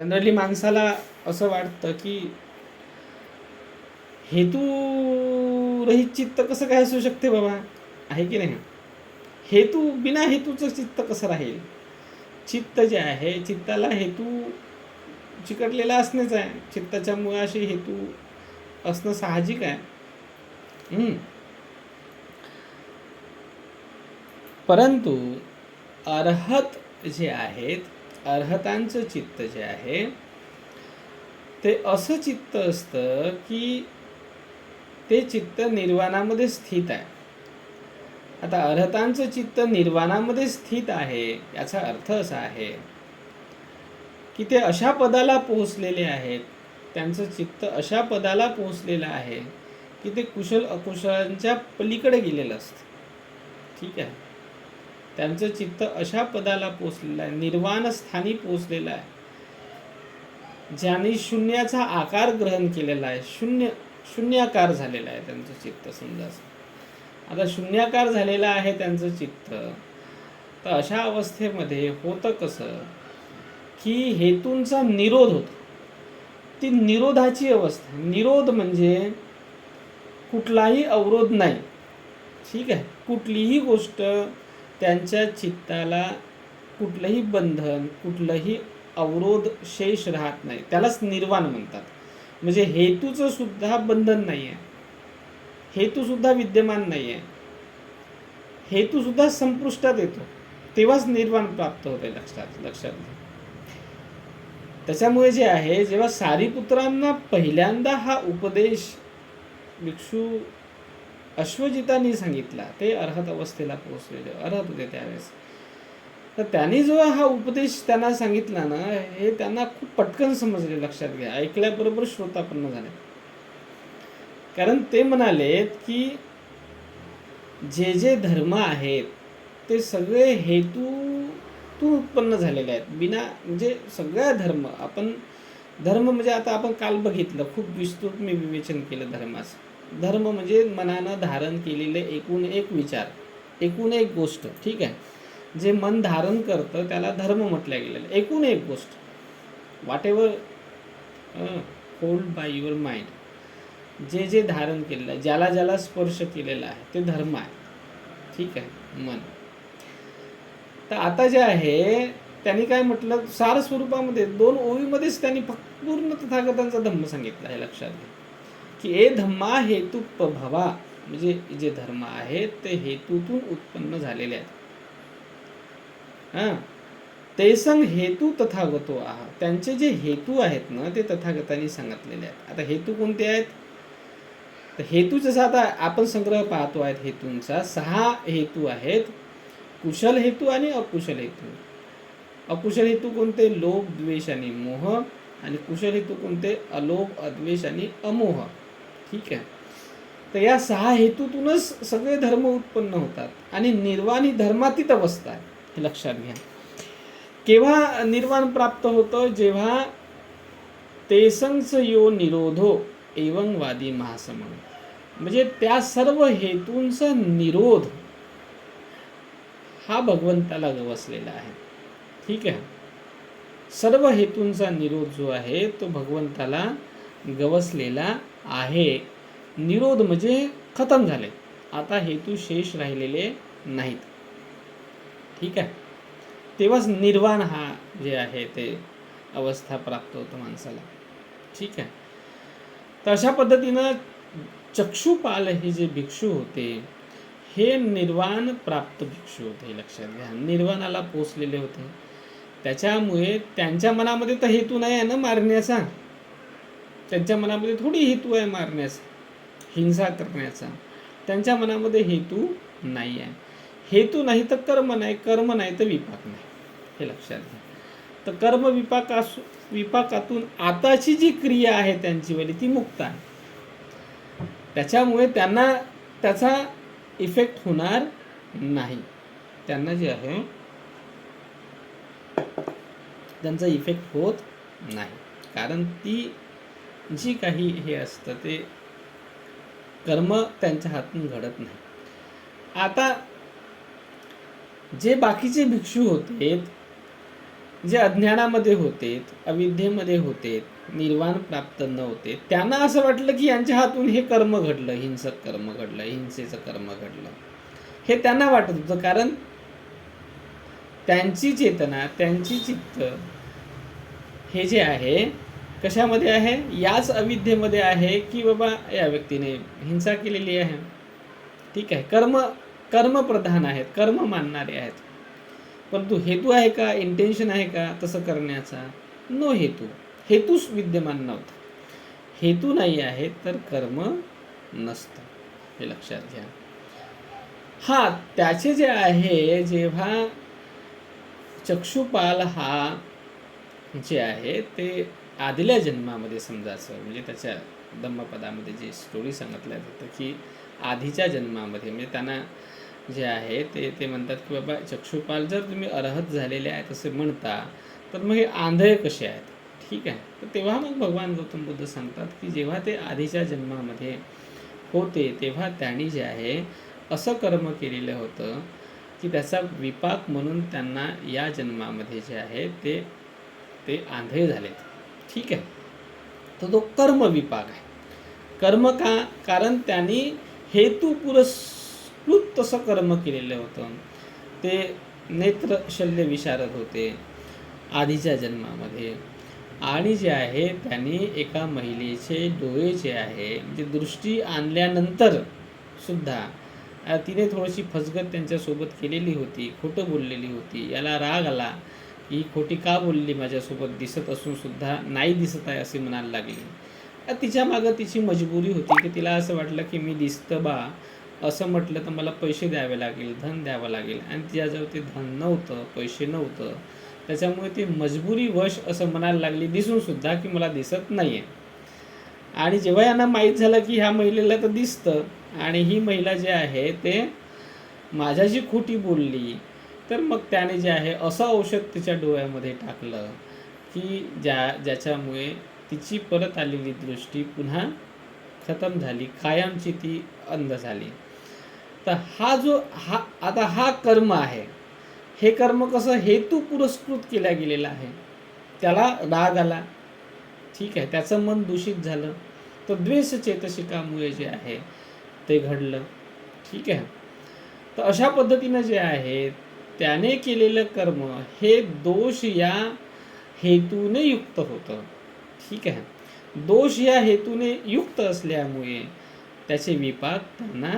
Generally माणसाला असं वाटतं की हेतू रहित चित्त कसं काय असू शकते बाबा? आहे की नाही? हेतू बिना हेतूचं चित्त कसं राहील? चित्त जे आहे चित्ताला हेतू चिकटलेला असणेच आहे. चित्ताच्या मुळाशी हेतू असणं साहजिक आहे. परंतु अर्हत जे आहेत अर्हतांचं चित्त जे आहे ते असं चित्त असतं की ते चित्त निर्वाणामध्ये स्थित आहे. आता अर्हतांचं चित्त निर्वाणामध्ये स्थित आहे याचा अर्थ असा आहे की ते अशा पदाला पोहोचलेले आहेत त्यांचं चित्त अशा पदाला पोहोचलेलं आहे की ते कुशल अकुशलांच्या पलीकडे गेलेलं असतं. ठीक आहे? त्यांचं चित्त अशा पदाला पोचलेलं आहे. निर्वाण स्थानी पोचलेलं आहे. ज्यांनी शून्याचा आकार ग्रहण केलेला आहे. शून्य शून्याकार झालेला आहे त्यांचं चित्त समजा. आता शून्याकार झालेलं आहे त्यांचं चित्त. तर अशा अवस्थेमध्ये होतं कसं? की हेतूंचा निरोध होतो. ती निरोधाची अवस्था. निरोध म्हणजे कुठलाही अवरोध नाही. ठीक आहे? कुठलीही गोष्ट त्यांच्या चित्ताला कुठलंही बंधन कुठलंही अवरोध शेष राहत नाही. त्यालाच निर्वाण म्हणतात. म्हणजे हेतूचं सुद्धा बंधन नाही आहे हेतूसुद्धा विद्यमान नाही आहे हेतूसुद्धा संपुष्टात येतो. तेव्हाच निर्वाण प्राप्त होते लक्षात लक्षात त्याच्यामुळे जे आहे जेव्हा सारीपुत्रांना पहिल्यांदा हा उपदेश भिक्षू अश्वजितांनी सांगितला ते अर्हत अवस्थेला पोहोचलेले अर्हत होते त्यावेळेस. तर त्यांनी जो हा उपदेश त्यांना सांगितला ना हे त्यांना खूप पटकन समजले लक्षात घ्या. ऐकल्याबरोबर श्रोतापन्न झाले. कारण ते म्हणालेत की जे जे धर्म आहेत ते सगळे हेतूतून उत्पन्न झालेले आहेत. बिना म्हणजे सगळ्या धर्म आपण धर्म म्हणजे आता आपण काल बघितलं खूप विस्तृत मी विवेचन केलं धर्माचं. धर्म म्हणजे मनानं धारण केलेले एकूण एक विचार एकूण एक गोष्ट ठीक आहे? जे मन धारण करतं त्याला धर्म म्हटलं गेलेलं एकूण एक गोष्ट. Whatever hold by your mind जे जे धारण केलेलं आहे ज्याला ज्याला स्पर्श केलेला आहे ते धर्म आहे. ठीक आहे? मन. तर आता जे आहे त्यांनी काय म्हटलं? सार स्वरूपामध्ये दोन ओळीमध्येच त्यांनी पूर्ण तथागतांचा धम्म सांगितला आहे लक्षात घ्या. की ए धम्मा हेतू भवा म्हणजे जे धर्म आहेत ते हेतूतून उत्पन्न झालेले आहेत. हां. ते संग हेतू तथागतो आहा. त्यांचे जे हेतू आहेत ना ते तथागतांनी सांगितलेले आहेत. आता हेतू कोणते आहेत? तर हेतू जसं आता आपण संग्रह पाहतो आहेत हेतूंचा. सहा हेतू आहेत. कुशल हेतू आणि अकुशल हेतू. अकुशल हेतू कोणते? लोभ द्वेष आणि मोह. आणि कुशल हेतू कोणते? अलोभ अद्वेष आणि अमोह. ठीक आहे. तर या सहा हेतूतूनच सगळे धर्म उत्पन्न होतात आणि निर्वाण ही धर्मातीत अवस्था आहे हे लक्षात घ्या. केव्हा निर्वाण प्राप्त होतं? जेव्हा तेसंच यो निरोधो एवं वादी महासमन. म्हणजे त्या सर्व हेतूंचा निरोध हा भगवंताला गवसलेला आहे. ठीक आहे. सर्व हेतूंचा निरोध जो आहे तो भगवंताला गवसलेला आहे. निरोध म्हणजे खतम झाले. आता हेतू शेष राहिलेले नाहीत. ठीक आहे? तेव्हाच निर्वाण हा जे आहे ते अवस्था प्राप्त होतं माणसाला. ठीक आहे? तर अशा पद्धतीनं चक्षुपाल हे जे भिक्षू होते हे निर्वाण प्राप्त भिक्षू होते हे लक्षात घ्या. निर्वाणाला पोचलेले होते. त्याच्यामुळे त्यांच्या मनामध्ये तर हेतू नाही आहे ना मारण्याचा. त्यांच्या मनामध्ये थोडी हेतू आहे मारण्याचा हिंसा करण्याचा. त्यांच्या मनामध्ये हेतू नाही आहे. हेतू नाही तर कर्म नाही कर्म नाही तर विपाक नाही. हे लक्षात घ्या. तर कर्म विपाकासू विपाकातून आताची जी क्रिया आहे त्यांची वली ती मुक्त आहे. त्याच्यामुळे त्यांना त्याचा इफेक्ट होणार नाही. त्यांना जे आहे त्यांचा इफेक्ट होत नाही. कारण ती जी काही हे असतं ते कर्म त्यांच्या हातून घडत नाही. आता जे बाकीचे भिक्षू होते जे अज्ञानामध्ये होते अविद्येमध्ये होते निर्वाण प्राप्त न होते त्यांना असं वाटलं की यांच्या हातून हे कर्म घडलं हिंसक कर्म घडलं हिंसेचं कर्म घडलं. हे त्यांना वाटत होतं कारण त्यांची चेतना त्यांची चित्त हे जे आहे कशामध्ये आहे? याच अविद्येमध्ये आहे की बाबा या व्यक्तीने हिंसा केलेली आहे. ठीक आहे. कर्म कर्मप्रधान आहेत. कर्म मानणारे आहेत. परंतु हेतू आहे का? इंटेन्शन आहे का? तसं करण्याचा नो हेतू. हेतूच विद्यमान नव्हता. हेतू नाही आहे तर कर्म नसतं. हे लक्षात घ्या. हा त्याचे जे आहे जेव्हा चक्षुपाल हा जे आहे ते आदल्या जन्मामध्ये समजायचं म्हणजे त्याच्या धम्मपदामध्ये जी स्टोरी सांगितल्या जातं की आधीच्या जन्मामध्ये म्हणजे त्यांना जे आहे ते ते म्हणतात की बाबा चक्षुपाल जर तुम्ही अर्हत झालेले आहेत असे म्हणता तर मग हे आंधळे कसे आहेत? ठीक आहे. तर तेव्हा मग भगवान गौतम बुद्ध सांगतात की जेव्हा ते आधीच्या जन्मामध्ये होते तेव्हा त्यांनी जे आहे असं कर्म केलेलं होतं की त्याचा विपाक म्हणून त्यांना या जन्मामध्ये जे आहे ते ते आंधळे झालेत. ठीक आहे? तर तो कर्म विपाक आहे. कर्म का कारण त्यांनी हेतू पुरस्कृत तसं कर्म केलेलं होतं. ते नेत्र शल्य विशारद होते आधीच्या जन्मामध्ये. आणि जे आहे त्यांनी एका महिलेचे डोळे जे आहे म्हणजे दृष्टी आणल्यानंतर सुद्धा तिने थोडीशी फसगत त्यांच्यासोबत केलेली होती खोटं बोललेली होती. याला राग आला. ही खोटी का बोलली माझ्यासोबत? दिसत असून सुद्धा नाही दिसत आहे असे म्हणायला लागली. तिच्या मागं तिची मजबुरी होती की तिला असं वाटलं की मी दिसतं बा? असं म्हटलं तर मला पैसे द्यावे लागेल धन द्यावं लागेल. आणि तिच्याजवळ ते धन नव्हतं पैसे नव्हतं. त्याच्यामुळे ती मजबुरी वश असं म्हणायला लागली दिसून सुद्धा की मला दिसत नाही आहे आणि जेव्हा यांना माहीत झालं की ह्या महिलेला तर दिसतं. आणि ही महिला जी आहे ते माझ्याशी खोटी बोलली. तर मग त्याने जे आहे असं औषध तिच्या डोळ्यामध्ये टाकलं की ज्या ज्याच्यामुळे तिची परत आलेली दृष्टी पुन्हा खतम झाली कायमची ती अंध झाली. तर हा जो हा आता हा कर्म आहे हे कर्म कसं हेतू पुरस्कृत केल्या गेलेला आहे त्याला राग आला. ठीक आहे त्याचं मन दूषित झालं. तर द्वेष चेतशिकामुळे जे आहे ते घडलं. ठीक आहे. तर अशा पद्धतीनं जे आहे त्याने केलेलं कर्म हे दोष या हेतूने युक्त होतं. ठीक आहे? दोष या हेतूने युक्त असल्यामुळे त्याचे विपाक त्यांना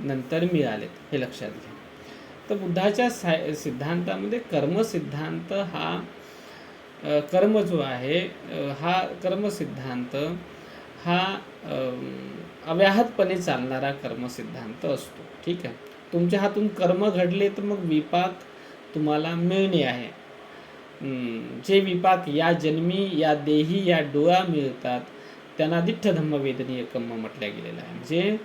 नंतर मिळालेत. हे लक्षात घ्या. तर बुद्धाच्या सा सिद्धांतामध्ये कर्म सिद्धांत हा कर्म जो आहे हा कर्म सिद्धांत हा अव्याहतपणे चालणारा कर्म सिद्धांत असतो. ठीक आहे? तुमच्या हातून कर्म घडले तर मग विपाक तुम्हाला मिळणे आहे. जे विपाक या जन्मी या देही या डोळा मिळतात त्यांना दिठ्ठ धम्म वेदनीय कर्म म्हटल्या गेलेलं आहे. म्हणजे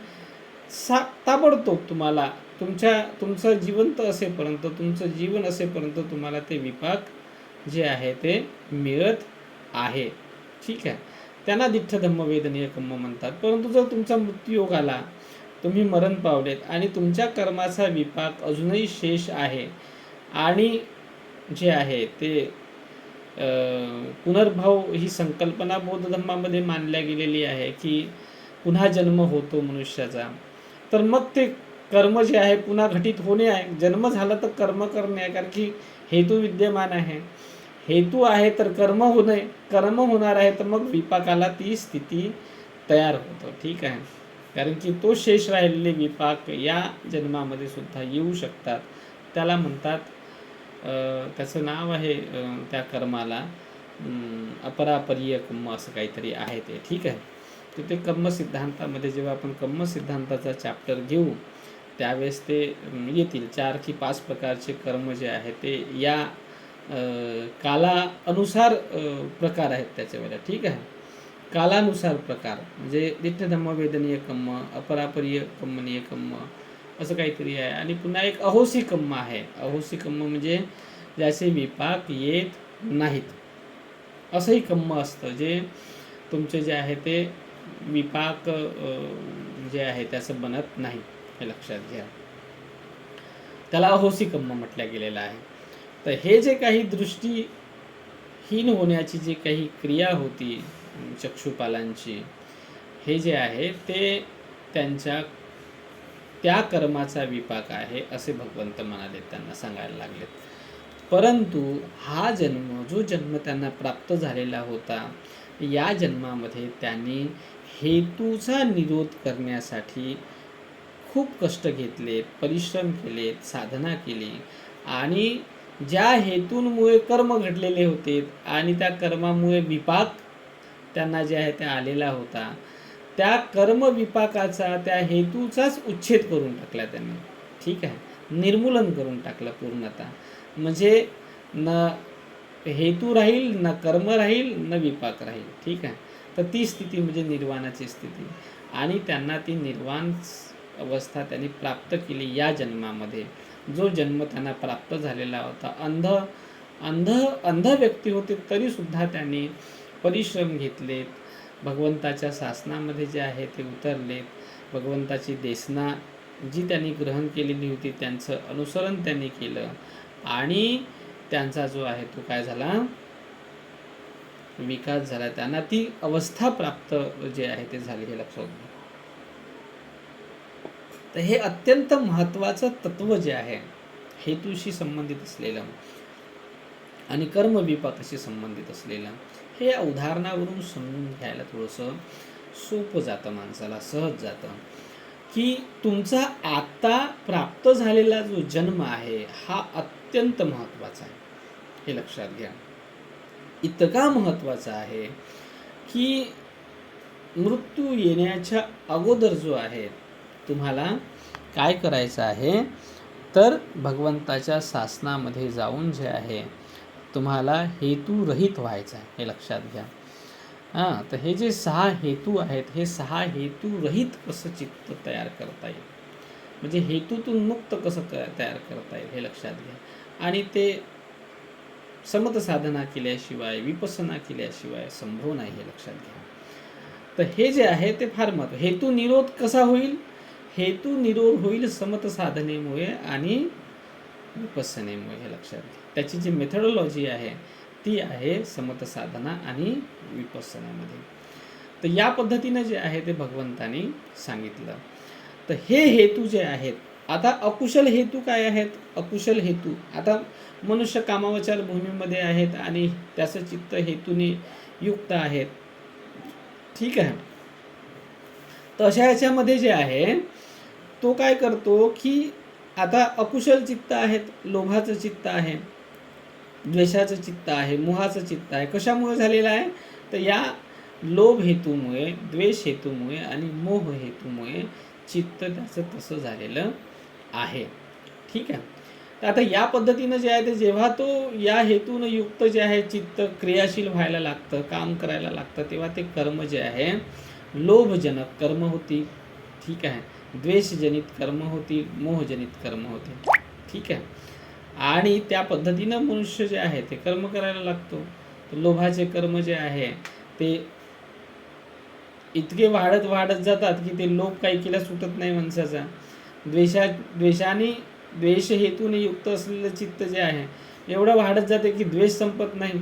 सा ताबडतोब तुम्हाला तुमच्या तुमचं जिवंत असेपर्यंत तुमचं जीवन असेपर्यंत तुम्हाला ते विपाक जे आहे ते मिळत आहे. ठीक आहे? त्यांना दिठ्ठ धम्म वेदनीय कर्म म्हणतात. परंतु जर तुमचा मृत्यूयोग आला तुम्ही मरण पावलेत आणि तुमच्या कर्माचा विपाक अजूनही शेष आहे. आणि जे आहे ते पुनर्भाव ही संकल्पना बौद्ध धर्मामध्ये मानल्या गेलेली आहे की पुन्हा जन्म होतो मनुष्याचा. तर मग ते कर्म जे आहे पुन्हा घटित होणे आहे. जन्म झाला तर कर्म करणे आहे कारण की हेतू विद्यमान आहे. हेतू आहे तर कर्म होणे कर्म होणार आहे तर मग विपाकाला ती स्थिती तयार होतं. ठीक आहे? कारण की तो शेष राहिलेले विपाक या जन्मामध्ये सुद्धा येऊ शकतात. त्याला म्हणतात त्याचं नाव आहे त्या कर्माला अपरापरीय कर्म असं काहीतरी आहे ते. ठीक आहे? तर ते कर्म सिद्धांतामध्ये जेव्हा आपण कर्म सिद्धांताचा चॅप्टर घेऊ त्यावेळेस ते येतील. चार की पाच प्रकारचे कर्म जे आहे ते या काला कालानुसार प्रकार आहेत त्याच्यावेळेला ठीक आहे? कालानुसार प्रकार म्हणजे नित्य वेदनीय कम्म अपरापरीय कम्मनीय कम्म असं काहीतरी आहे. आणि पुन्हा एक अहोसी कम्म आहे. अहोसी कम्म म्हणजे ज्याचे विपाक येत नाहीत. असंही कम्म असतं जे तुमचे जे आहे ते विपाक जे आहे त्याचं बनत नाही हे लक्षात घ्या. त्याला अहोसी कम्म म्हटलं गेलेलं आहे. तर हे जे काही दृष्टी हीन होण्याची जी काही क्रिया होती चक्षुपालांची. हे जे आहे ते त्यांच्या त्या कर्माचा विपाक आहे असे भगवंत म्हणाले त्यांना सांगायला लागलेत. परंतु हा जन्म जो जन्म त्यांना प्राप्त झालेला होता या जन्मामध्ये त्यांनी हेतूचा निरोध करण्यासाठी खूप कष्ट घेतले परिश्रम केले साधना केली आणि ज्या हेतूंमुळे कर्म घडलेले होते आणि त्या कर्मामुळे विपाक त्यांना जे आहे ते आलेला होता. त्या कर्मविपाकाचा त्या हेतूचाच उच्छेद करून टाकला त्यांनी. ठीक आहे? निर्मूलन करून टाकलं पूर्णतः. म्हणजे न हेतू राहील न कर्म राहील न विपाक राहील. ठीक आहे? तर ती स्थिती म्हणजे निर्वाणाची स्थिती. आणि त्यांना ती निर्वाण अवस्था त्यांनी प्राप्त केली या जन्मामध्ये. जो जन्म त्यांना प्राप्त झालेला होता. अंध अंध अंध व्यक्ती होते तरीसुद्धा त्यांनी परिश्रम घेतलेत. भगवंताच्या शासनामध्ये जे आहे ते उतरलेत. भगवंताची देसना जी त्यांनी ग्रहण केलेली होती त्यांचं अनुसरण त्यांनी केलं. आणि त्यांचा जो आहे तो काय झाला? विकास झाला. त्यांना ती अवस्था प्राप्त जे आहे ते झाली हे लक्षात घ्या. तर हे अत्यंत महत्त्वाचं तत्व जे आहे हेतूशी संबंधित असलेलं आणि कर्मविपाकाशी संबंधित असलेलं हे या उदाहरणावरून समजून घ्यायला थोडंसं सोपं जातं माणसाला सहज जातं. की तुमचा आता प्राप्त झालेला जो जन्म आहे हा अत्यंत महत्त्वाचा आहे. हे लक्षात घ्या. इतका महत्त्वाचा आहे की मृत्यू येण्याच्या अगोदर जो आहे तुम्हाला काय करायचं आहे? तर भगवंताच्या शासनामध्ये जाऊन जे आहे तुम्हाला हेतुरहित व्हायचं आहे हे लक्षात घ्या. हां तर हे जे सहा हेतू आहेत हे सहा हेतुरहित कसं चित्त तयार करता येईल? म्हणजे हेतूतून मुक्त कसं क तयार करता येईल हे लक्षात घ्या. आणि ते समत साधना केल्याशिवाय विपसना केल्याशिवाय संभव नाही हे लक्षात घ्या. तर हे जे आहे ते फार महत्त्व हेतू निरोध कसा होईल? हेतू निरोध होईल समत साधनेमुळे आणि विपसनेमुळे हे लक्षात घ्या. त्याची जी मेथडॉलॉजी आहे ती आहे समत साधना आणि विपसनामध्ये. तर या पद्धतीनं जे आहे ते भगवंतानी सांगितलं. तर हे हेतू जे आहेत आता अकुशल हेतू काय आहेत? अकुशल हेतू. आता मनुष्य कामावचार भूमीमध्ये आहेत आणि त्याचं चित्त हेतूने युक्त आहेत. ठीक आहे. तर अशा ह्याच्यामध्ये जे आहे तो काय करतो की आता अकुशल चित्त आहेत लोभाचं चित्त आहे. द्वेषाचं चित्त आहे मोहाचं चित्त आहे. कशामुळे झालेलं आहे? तर या लोभ हेतूमुळे द्वेष हेतूमुळे आणि मोह हेतूमुळे चित्त त्याचं तसं झालेलं आहे. ठीक आहे? तर आता या पद्धतीनं जे आहे ते जेव्हा तो या हेतूनं युक्त जे आहे चित्त क्रियाशील व्हायला लागतं काम करायला लागतं तेव्हा ते कर्म जे आहे लोभजनक कर्म होती. ठीक आहे? द्वेषजनित कर्म होती मोहजनित कर्म होते. ठीक आहे? आणि त्या पद्धतीनं मनुष्य जे आहे ते कर्म करायला लागतो. तर लोभाचे कर्म जे आहे ते इतके वाढत वाढत जातात की ते लोभ काही केला सुटत नाही माणसाचा. द्वेषा द्वेषाने द्वेष हेतूने युक्त असलेलं चित्त जे आहे एवढं वाढत जाते की द्वेष संपत नाही.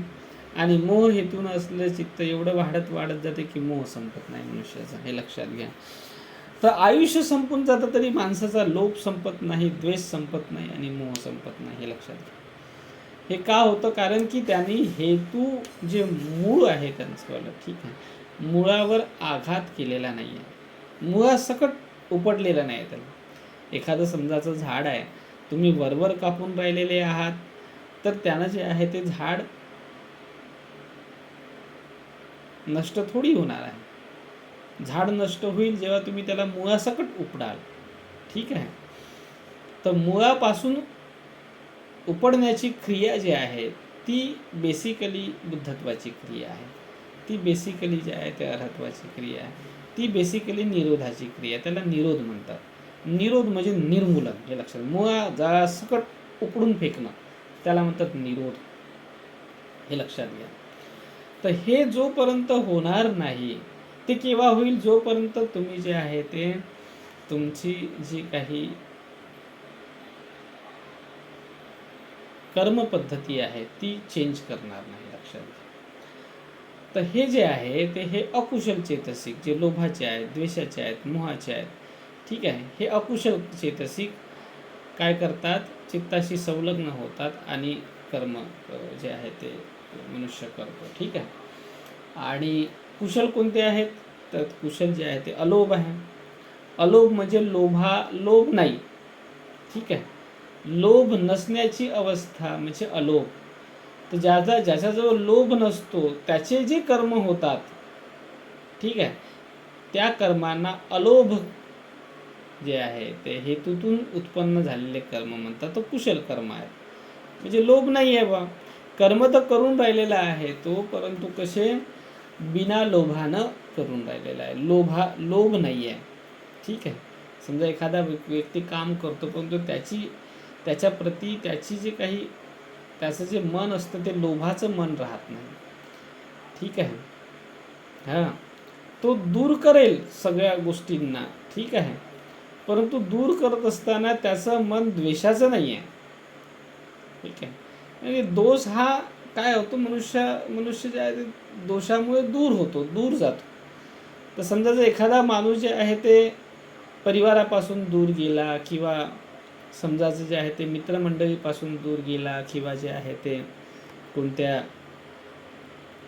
आणि मोह हेतून असलेलं चित्त एवढं वाढत वाढत जाते की मोह संपत नाही मनुष्याचा. हे लक्षात घ्या. तर आयुष्य संपून जातं तरी माणसाचा लोभ संपत नाही द्वेष संपत नाही आणि मोह संपत नाही हे लक्षात घ्या. हे का होतं? कारण की त्यांनी हेतू जे मूळ आहे त्यांचं ठीक आहे. मुळावर आघात केलेला नाही आहे मुळासकट उपटलेला नाही त्याला. एखादं समजाचं झाड आहे. तुम्ही वरवर कापून राहिलेले आहात. तर त्यानं जे आहे ते झाड नष्ट थोडी होणार आहे. झाड नष्ट होईल जेव्हा तुम्ही त्याला मुळासकट उपडाल. ठीक आहे? तर मुळापासून उपडण्याची क्रिया जी आहे ती बेसिकली बुद्धत्वाची क्रिया आहे. ती बेसिकली जी आहे ते अर्हत्वाची क्रिया आहे. ती बेसिकली निरोधाची क्रिया त्याला निरोध म्हणतात. निरोध म्हणजे निर्मूलन. हे लक्षात मुळा जाळासकट उपडून फेकणं. त्याला म्हणतात निरोध. हे लक्षात घ्या. तर हे जोपर्यंत होणार नाही ते केव्हा होईल जोपर्यंत तुम्ही जे आहे ते तुमची जी काही कर्मपद्धती आहे ती चेंज करणार नाही लक्षात घ्या. तर हे जे आहे ते हे अकुशल चेतसिक जे लोभाचे आहेत द्वेषाचे आहेत मोहाचे आहेत ठीक आहे? हे अकुशल चेतसिक काय करतात? चित्ताशी संलग्न होतात आणि कर्म जे आहे ते मनुष्य करतो ठीक आहे? आणि कुशल कोणते आहेत? तर कुशल जे आहे ते अलोभ आहे. अलोभ म्हणजे लोभा लोभ नाही. ठीक आहे? लोभ नसण्याची अवस्था म्हणजे अलोभ. तर ज्याचा ज्याच्याजवळ लोभ नसतो त्याचे जे कर्म होतात ठीक आहे? त्या कर्मांना अलोभ जे आहे ते हेतूतून उत्पन्न झालेले कर्म म्हणतात. तो कुशल कर्म आहे. म्हणजे लोभ नाही आहे बा कर्म तर करून राहिलेला आहे तो परंतु कसे बिना लोभानं करून राहिलेला आहे. लोभा लोभ नाही आहे ठीक आहे? समजा एखादा व्यक्ती काम करतो परंतु त्याची त्याच्याप्रती त्याची जे काही त्याचं जे मन असतं ते लोभाचं मन राहत नाही. ठीक आहे? हां. तो दूर करेल सगळ्या गोष्टींना. ठीक आहे? परंतु दूर करत असताना त्याचं मन द्वेषाचं नाही आहे ठीक आहे? म्हणजे दोष हा काय होतो मनुष्य मनुष्य जे आहे ते दोषामुळे दूर होतो दूर जातो. तर समजा जर एखादा माणूस जे आहे ते परिवारापासून दूर गेला किंवा समजाचं जे आहे ते मित्रमंडळीपासून दूर गेला किंवा जे आहे ते कोणत्या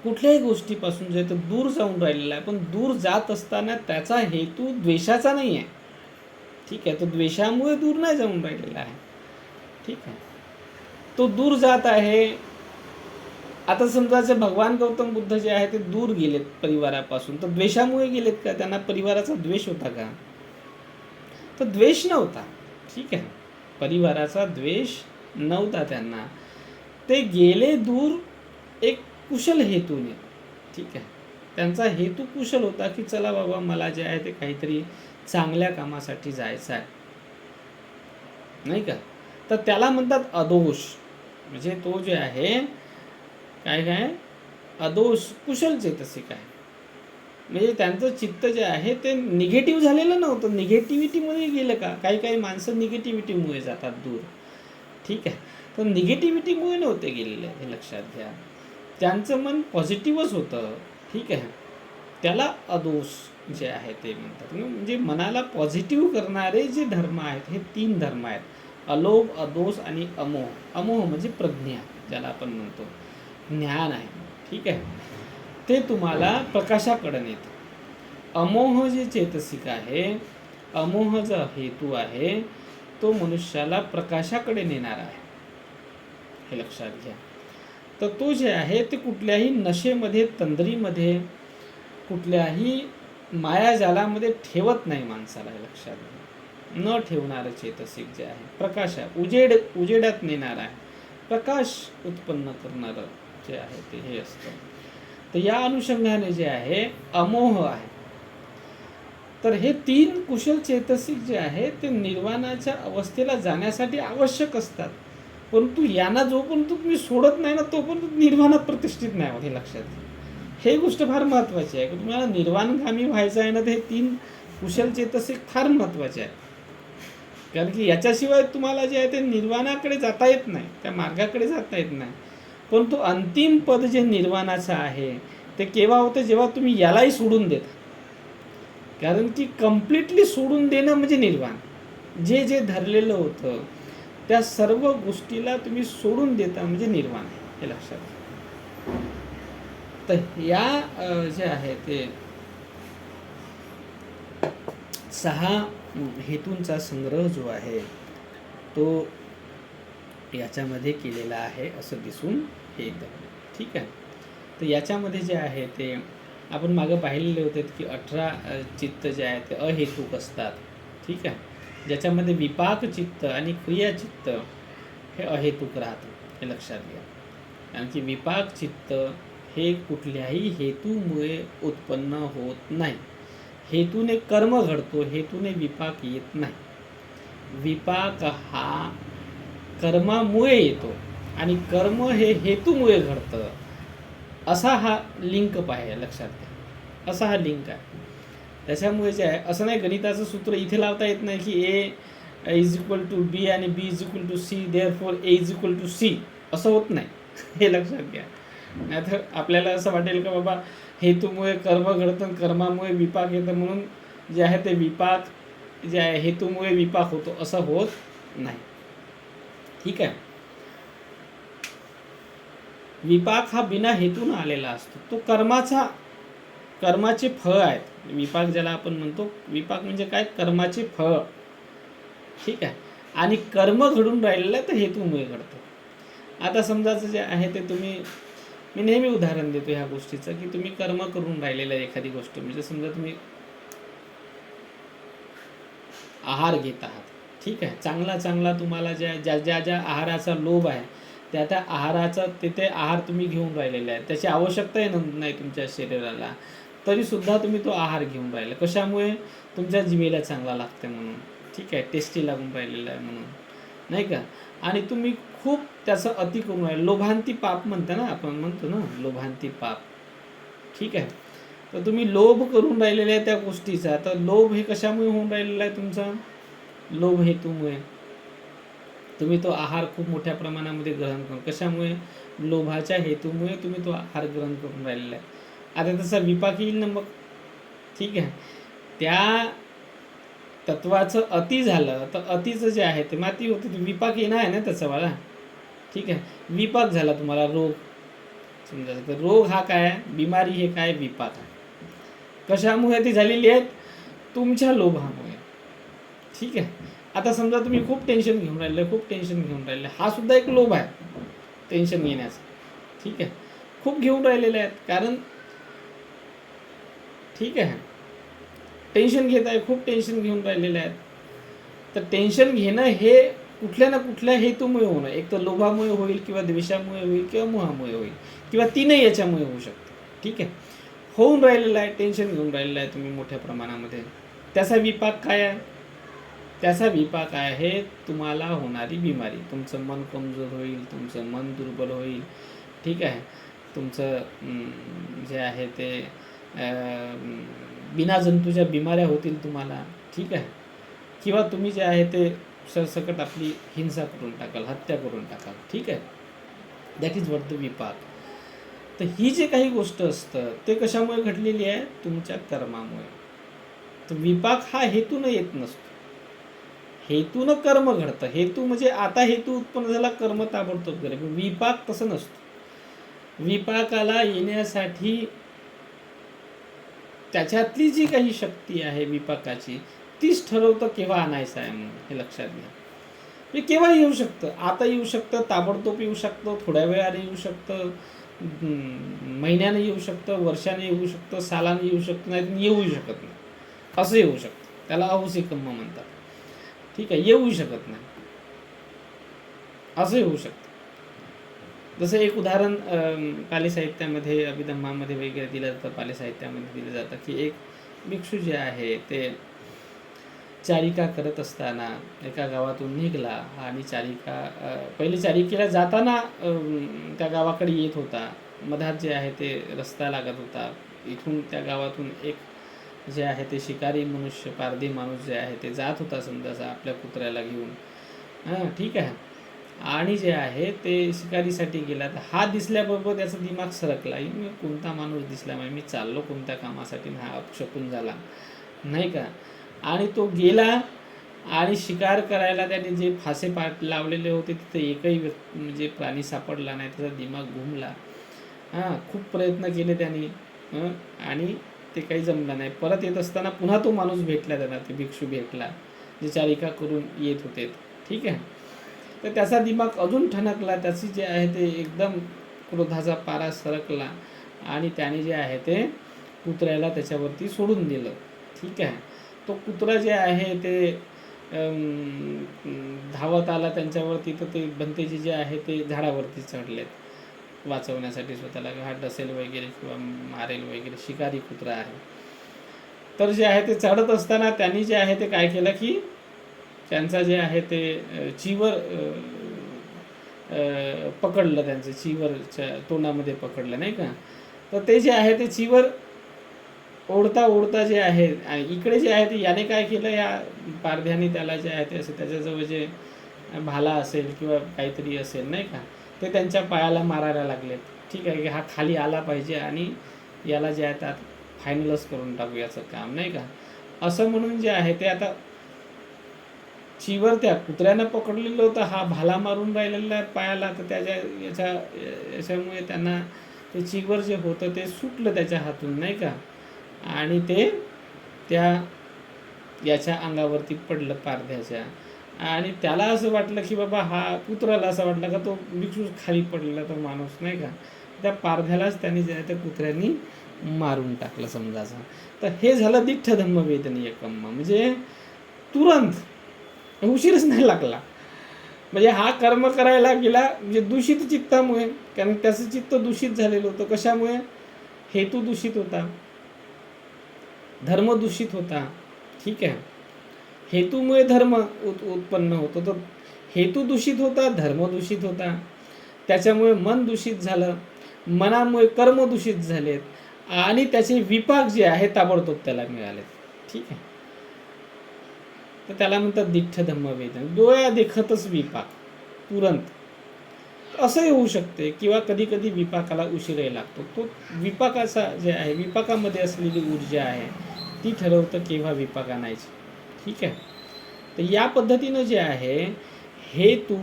कुठल्याही गोष्टीपासून जे तर दूर जाऊन राहिलेला आहे पण दूर जात असताना त्याचा हेतू द्वेषाचा नाही आहे. ठीक आहे तो द्वेषामुळे दूर नाही जाऊन राहिलेला आहे. ठीक आहे. तो दूर जात आहे आता समजायचं भगवान गौतम बुद्ध जे आहे ते दूर गेलेत परिवारापासून तर द्वेषामुळे गेलेत का? त्यांना परिवाराचा द्वेष होता का? तर द्वेष नव्हता. ठीक आहे. परिवाराचा द्वेष नव्हता त्यांना. ते गेले दूर एक कुशल हेतूने. ठीक आहे. त्यांचा हेतू कुशल होता की चला बाबा मला जे आहे ते काहीतरी चांगल्या कामासाठी जायचं आहे. नाही का? तर त्याला म्हणतात अदोष. म्हणजे तो जे आहे काय काय? अदोष कुशल चेतसिक आहे म्हणजे त्यांचं चित्त जे आहे ते निगेटिव्ह झालेलं नव्हतं. निगेटिव्हिटीमध्ये गेलं का? काही काही माणसं निगेटिव्हिटीमुळे जातात दूर. ठीक आहे? तर निगेटिव्हिटीमुळे नव्हते गेलेले हे लक्षात घ्या. त्यांचं मन पॉझिटिव्हच होतं. ठीक आहे? त्याला अदोष जे आहे ते म्हणतात. म्हणजे मनाला पॉझिटिव्ह करणारे जे धर्म आहेत हे तीन धर्म आहेत. अलोभ अदोष आणि अमोह. अमोह म्हणजे प्रज्ञा ज्याला आपण म्हणतो. ज्ञान आहे. ठीक आहे? ते तुम्हाला प्रकाशाकडे नेतं. अमोह जे चेतसिक आहे अमोह जो हेतू आहे तो मनुष्याला प्रकाशाकडे नेणारा आहे. हे लक्षात घ्या. तर तो जे आहे ते कुठल्याही नशेमध्ये तंद्रीमध्ये कुठल्याही मायाजालामध्ये ठेवत नाही माणसाला हे लक्षात घ्या. न ठेवणारं चेतसिक जे आहे प्रकाश आहे. उजेड उजेडात नेणार आहे. प्रकाश उत्पन्न करणारं जे आहे ते हे असतं. तर या अनुषंगाने जे आहे अमोह आहे. तर हे तीन कुशल चेतसिक जे आहे ते निर्वाणाच्या अवस्थेला जाण्यासाठी आवश्यक असतात. परंतु यांना जोपर्यंत तुम्ही सोडत नाही ना तोपर्यंत निर्वाणात प्रतिष्ठित नाही होत हे लक्षात हे गोष्ट फार महत्त्वाची आहे. की तुम्हाला निर्वाणगामी व्हायचं आहे ना तर हे तीन कुशल चेतसिक फार महत्त्वाचे आहे कारण की याच्याशिवाय तुम्हाला जे आहे ते निर्वाणाकडे जाता येत नाही त्या मार्गाकडे जाता येत नाही. परंतु अंतिम पद जे निर्वाणाचं आहे ते केव्हा होतं? जेव्हा तुम्ही यालाही सोडून देता. कारण की कम्प्लिटली सोडून देणं म्हणजे निर्वाण. जे जे धरलेलं होतं त्या सर्व गोष्टीला तुम्ही सोडून देता म्हणजे निर्वाण हे लक्षात तर या जे आहे ते सहा हेतूंचा संग्रह जो आहे तो याच्यामध्ये केलेला आहे असं दिसून येतं. ठीक आहे? तर याच्यामध्ये जे आहे ते आपण मागं पाहिलेले होते की अठरा चित्त जे आहे ते अहेतुक असतात. ठीक आहे? ज्याच्यामध्ये विपाक चित्त आणि क्रियाचित्त हे अहेतुक राहतं हे लक्षात घ्या. कारण की विपाक चित्त हे कुठल्याही हेतूमुळे उत्पन्न होत नाही. हेतूने कर्म घडतो हेतूने विपाक येत नाही. विपाक हा कर्मामुळे येतो. आणि कर्म हे हेतूमुळे घडतं. असा हा लिंक पाहिजे लक्षात घ्या. असा हा लिंक आहे. त्याच्यामुळे जे आहे असं नाही गणिताचं सूत्र इथे लावता येत नाही की A is equal to B आणि B is equal to C therefore A is equal to C. असं होत नाही. हे लक्षात घ्या. नाहीतर आपल्याला असं वाटेल का बाबा हेतूमुळे कर्म घडतं आणि कर्मामुळे विपाक येतं म्हणून जे आहे ते विपाक जे आहे हेतूमुळे विपाक होतो असं होत नाही. ठीक आहे? विपाक हा बिना हेतून आलेला असतो. तो कर्माचा कर्माचे फळ आहेत. विपाक ज्याला आपण म्हणतो विपाक म्हणजे काय? कर्माचे फळ. ठीक आहे? आणि कर्म घडून राहिलेलं तर हेतूमुळे घडतं. आता समजाचं जे आहे ते तुम्ही मी नेहमी उदाहरण देतो ह्या गोष्टीचं की तुम्ही कर्म करून राहिलेलं एखादी गोष्ट. म्हणजे समजा तुम्ही आहार घेत आहात. ठीक आहे? चांगला चांगला तुम्हाला ज्या ज्या ज्या ज्या आहाराचा लोभ आहे त्या त्या आहाराचा तिथे आहार तुम्ही घेऊन राहिलेले आहे त्याची आवश्यकताही नाही तुमच्या शरीराला. तरी सुद्धा तुम्ही तो आहार घेऊन राहिला. कशामुळे? तुमच्या जिभेला चांगला लागते म्हणून. ठीक आहे टेस्टी लागून राहिलेला आहे म्हणून. नाही का? आणि तुम्ही खूप त्याचं अति करून राहिले. लोभांती पाप म्हणता ना आपण म्हणतो ना लोभांती पाप. ठीक आहे? तर तुम्ही लोभ करून राहिलेले आहे त्या गोष्टीचा. तर लोभ हे कशामुळे होऊन राहिलेला आहे तुमचा? लोभ हेतूमुळे. तुम्ही तो आहार खूप मोठ्या प्रमाणामध्ये ग्रहण करून कशामुळे? लोभाच्या हेतूमुळे तुम्ही तो आहार ग्रहण करून राहिलेला आहे. आता तसा विपाक येईल ना मग? ठीक आहे. त्या तत्वाचं अति झालं तर अतिचं जे आहे ते माती होते ते विपाक येणं आहे ना त्याचं वाला ठीक आहे. विपाक झाला तुम्हाला रोग. समजा तर रोग हा काय बिमारी हे काय? विपाक आहे. कशामुळे ती झालेली आहेत? तुमच्या लोभामुळे. ठीक आहे. आता समजा तुम्ही खूप टेन्शन घेऊन राहिले खूप टेन्शन घेऊन राहिले. हा सुद्धा एक लोभ आहे टेन्शन घेण्याचा. ठीक आहे? खूप घेऊन राहिलेले आहेत कारण ठीक आहे. टेन्शन घेत आहे खूप टेन्शन घेऊन राहिलेले आहेत. तर टेन्शन घेणं हे कुठल्या ना कुठल्या हेतूमुळे होणं एक तर लोभामुळे होईल किंवा द्वेषामुळे होईल किंवा मोहामुळे होईल किंवा तीनही याच्यामुळे होऊ शकतं. ठीक आहे? होऊन राहिलेलं आहे टेन्शन घेऊन राहिलेलं आहे तुम्ही मोठ्या प्रमाणामध्ये. त्याचा विपाक काय आहे? त्याचा विपाक आहे तुम्हाला होणारी बिमारी. तुमचं मन कमजोर होईल तुमचं मन दुर्बल होईल. ठीक आहे? तुमचं जे आहे ते बिना जंतूच्या बिमाऱ्या होतील तुम्हाला. ठीक आहे? किंवा तुम्ही जे आहे ते सरसकट आपली हिंसा करून टाकाल हत्या करून टाकाल. ठीक आहे? दॅट इज वॉट द विपाक. तर ही जे काही गोष्ट असतं ते कशामुळे घडलेली आहे? तुमच्या कर्मामुळे. तर विपाक हा हेतून येत नसतो. हेतून कर्म घडतं. हेतू म्हणजे आता हेतू उत्पन्न झाला कर्म ताबडतोब करे विपाक तसं नसतं. विपाकाला येण्यासाठी त्याच्यातली जी काही शक्ती आहे विपाकाची तीच ठरवतं केव्हा आणायचं आहे म्हणून. हे लक्षात घ्या. हे केव्हा येऊ शकतं? आता येऊ शकतं ताबडतोब येऊ शकतं थोड्या वेळाने येऊ शकतं महिन्याने येऊ शकतं वर्षाने येऊ शकतं सालाने येऊ शकतं नाही येऊ शकत नाही. असं येऊ शकतं. त्याला अवसिकम्म म्हणतात. ठीक आहे येऊ शकत नाही. असंही होऊ शकतं. जसं एक उदाहरण पाली साहित्यामध्ये अभिधम्मामध्ये वगैरे दिलं जातं पाली साहित्यामध्ये दिलं जातं की एक भिक्षू जे आहे ते चारिका करत असताना एका गावातून निघला आणि चारिका पहिले चारिकेला जाताना त्या गावाकडे येत होता. मधात जे आहे ते रस्ता लागत होता. इथून त्या गावातून एक जे आहे ते शिकारी मनुष्य पारधी माणूस जे आहे ते जात होता समजाचा आपल्या कुत्र्याला घेऊन. हां ठीक आहे. आणि जे आहे ते शिकारीसाठी गेला. तर हा दिसल्याबरोबर त्याचा दिमाग सरकला. मी कोणता माणूस दिसला म्हणजे मी चाललो कोणत्या कामासाठी हा अपशकून झाला. नाही का? आणि तो गेला आणि शिकार करायला त्याने जे फासे पाट लावलेले होते तिथे एकही व्यक्ती म्हणजे प्राणी सापडला नाही त्याचा दिमाग घुमला. हां खूप प्रयत्न केले त्याने. आणि ते काही जमलं नाही. परत येत असताना पुन्हा तो माणूस भेटला त्यांना ते भिक्षू भेटला जे चारिका करून येत होते. ठीक आहे? तर त्याचा दिमाग अजून ठणकला त्याची जे आहे ते एकदम क्रोधाचा पारा सरकला आणि त्याने जे आहे ते कुत्र्याला त्याच्यावरती सोडून दिलं. ठीक आहे? तो कुत्रा जे आहे ते धावत आला त्यांच्यावरती तर ते भंतेजी जे आहे ते झाडावरती चढलेत. वाचवण्यासाठी स्वतःला हा डसेल वगैरे किंवा मारेल वगैरे शिकारी कुत्रा आहे. तर जे आहे ते चढत असताना त्यांनी जे आहे ते काय केलं की त्यांचा जे आहे ते चिवर पकडलं त्यांचं चिवरच्या तोंडामध्ये पकडलं नाही का? तर ते जे आहे ते चिवर ओढता ओढता जे आहे आणि इकडे जे आहे ते याने काय केलं या पारध्याने त्याला जे आहे ते असं त्याच्याजवळ जे भाला असेल किंवा काहीतरी असेल नाही का? ते त्यांच्या पायाला मारायला लागलेत. ठीक आहे की हा खाली आला पाहिजे आणि याला जे आहे त्यात फायनलच करून टाकू याचं काम नाही का? असं म्हणून जे आहे ते आता चिवर त्या कुत्र्यानं पकडलेलं होतं हा भाला मारून राहिलेला पायाला तर त्याच्या याच्या याच्यामुळे त्यांना ते चिवर जे होतं ते सुटलं त्याच्या हातून नाही का? आणि ते त्या याच्या अंगावरती पडलं पारध्याच्या. आणि त्याला असं वाटलं की बाबा हा कुत्राला असं वाटलं का तो भिक्षू खाली पडलेला तो माणूस नाही का? त्या पारध्यालाच त्यांनी जे त्या कुत्र्यांनी मारून टाकलं समजायचं तर हे झालं दिठ्ठ धम्मवेदनीय कम्म. म्हणजे तुरंत उशीरच नाही लागला. म्हणजे हा कर्म करायला गेला म्हणजे दूषित चित्तामुळे. कारण त्याचं चित्त दूषित झालेलं होतं. कशामुळे? हेतू दूषित होता. धर्म दूषित होता. ठीक आहे. हेतूमुळे धर्म उत उत्पन्न होतो. तर हेतू दूषित होता धर्म दूषित होता. त्याच्यामुळे मन दूषित झालं मनामुळे कर्म दूषित झालेत आणि त्याचे विपाक जे आहे ताबडतोब त्याला मिळालेत. ठीक आहे? तर त्याला म्हणतात दिठ्ठ धम्मवेदन डोळ्या देखतच विपाक तुरंत असंही होऊ शकते किंवा कधी कधी विपाकाला उशीरही लागतो. तो विपाकाचा जे आहे विपाकामध्ये असलेली ऊर्जा आहे ती ठरवतं केव्हा विपाक आणायची. ठीक आहे? तर या पद्धतीनं जे आहे हे तू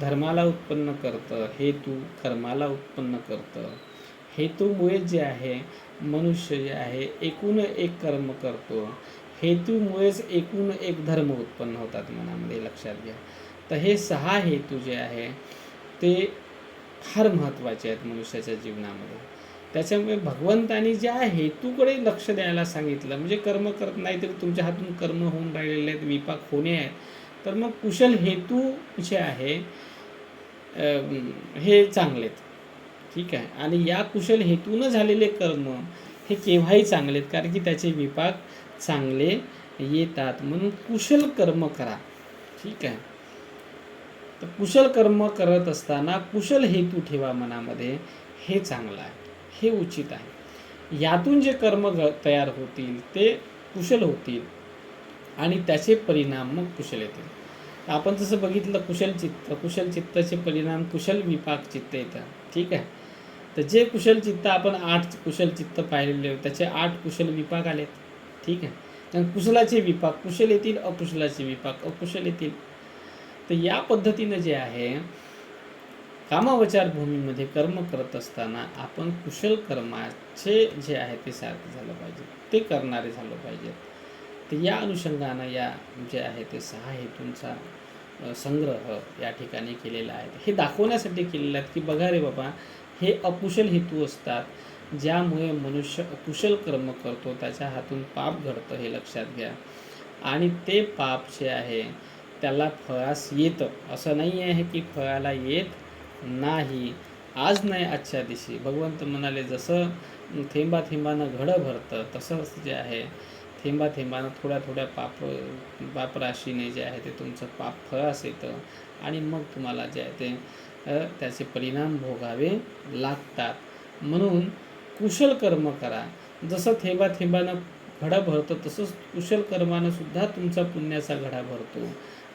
धर्माला उत्पन्न करतं हे तू कर्माला उत्पन्न करतं. हेतूमुळे जे आहे मनुष्य जे आहे एकूण एक कर्म करतो. हेतूमुळेच एकूण एक धर्म उत्पन्न होतात मनामध्ये लक्षात घ्या. तर हे सहा हेतू जे आहे ते फार महत्त्वाचे आहेत मनुष्याच्या जीवनामध्ये. त्याच्यामुळे भगवंतानी ज्या हेतूकडे लक्ष द्यायला सांगितलं म्हणजे कर्म करत नाही तरी तुमच्या हातून कर्म होऊन राहिलेले आहेत विपाक होणे आहेत. तर मग कुशल हेतू जे आहे हे चांगलेत ठीक आहे? आणि या कुशल हेतूनं झालेले कर्म हे केव्हाही चांगलेत कारण की त्याचे विपाक चांगले येतात. म्हणून कुशल कर्म करा. ठीक आहे? तर कुशल कर्म करत असताना कुशल हेतू ठेवा मनामध्ये. हे चांगलं आहे. हे उचित आहे. यातून जे कर्म घ तयार होतील ते कुशल होतील आणि त्याचे परिणाम मग कुशल येतील. आपण जसं बघितलं कुशल चित्त कुशल चित्ताचे परिणाम कुशल विपाक चित्त येतं. ठीक आहे? तर जे कुशल चित्त आपण आठ कुशल चित्त पाहिलेले होते, त्याचे आठ कुशल विपाक आलेत. ठीक आहे? कारण कुशलाचे विपाक कुशल येतील अकुशलाचे विपाक अकुशल येतील. तर या पद्धतीनं जे आहे कामावचार भूमीमध्ये कर्म करत असताना आपण कुशल कर्माचे जे आहे ते सारखे झालं पाहिजे. ते करणारे झालं पाहिजे. तर या अनुषंगानं या जे आहे ते सहा हेतूंचा संग्रह या ठिकाणी केलेला आहे. हे दाखवण्यासाठी केलेलं आहे की बघा रे बाबा हे अकुशल हेतू असतात ज्यामुळे मनुष्य अकुशल कर्म करतो त्याच्या हातून पाप घडतं हे लक्षात घ्या. आणि ते पाप जे आहे त्याला फळास येतं. असं नाही आहे की फळाला येत नाही. आज नाही आजच्या दिवशी. भगवंत म्हणाले जसं थेंबा थेंबानं घडं भरतं तसंच जे आहे थेंबा थेंबानं थोड्या थोड्या पाप पापराशीने जे आहे ते तुमचं पाप फळास येतं आणि मग तुम्हाला जे आहे ते त्याचे परिणाम भोगावे लागतात. म्हणून कुशल कर्म करा. जसं थेंबा थेंबानं घडा भरतं तसंच कुशल कर्मानं सुद्धा तुमचा पुण्याचा घडा भरतो.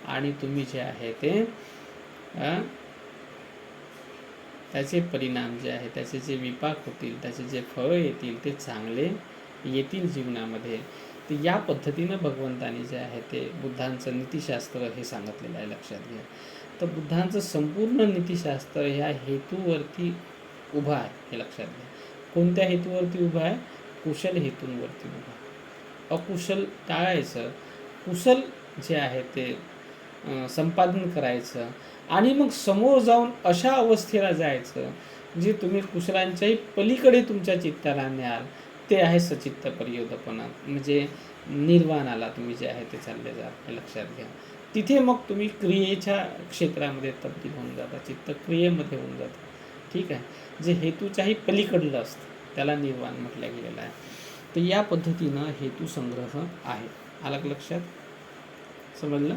आणि तुम्ही जे आहे ते त्याचे परिणाम जे आहे त्याचे जे विपाक होतील त्याचे जे फळं येतील ते चांगले येतील जीवनामध्ये. तर या पद्धतीनं भगवंताने जे आहे ते बुद्धांचं नीतिशास्त्र हे सांगितलेलं आहे लक्षात घ्या. तर बुद्धांचं संपूर्ण नीतिशास्त्र ह्या हेतूवरती उभं आहे हे लक्षात घ्या. कोणत्या हेतूवरती उभं आहे? कुशल हेतूंवरती उभं अकुशल टाळायचं. कुशल जे आहे ते संपादन करायचं. आणि मग समोर जाऊन अशा अवस्थेला जायचं जे तुम्ही कुशलांच्याही पलीकडे तुमच्या चित्ताला न्याल ते आहे सचित्त परियोधपणा. म्हणजे निर्वाणाला तुम्ही जे आहे ते चालले जा लक्षात घ्या. तिथे मग तुम्ही क्रियेच्या क्षेत्रामध्ये तब्दील होऊन जाता चित्त क्रियेमध्ये होऊन जातं. ठीक आहे? जे हेतूच्याही पलीकडलं असतं त्याला निर्वाण म्हटलं गेलेलं आहे. तर या पद्धतीनं हेतू संग्रह आहे. आला लक्षात? समजलं?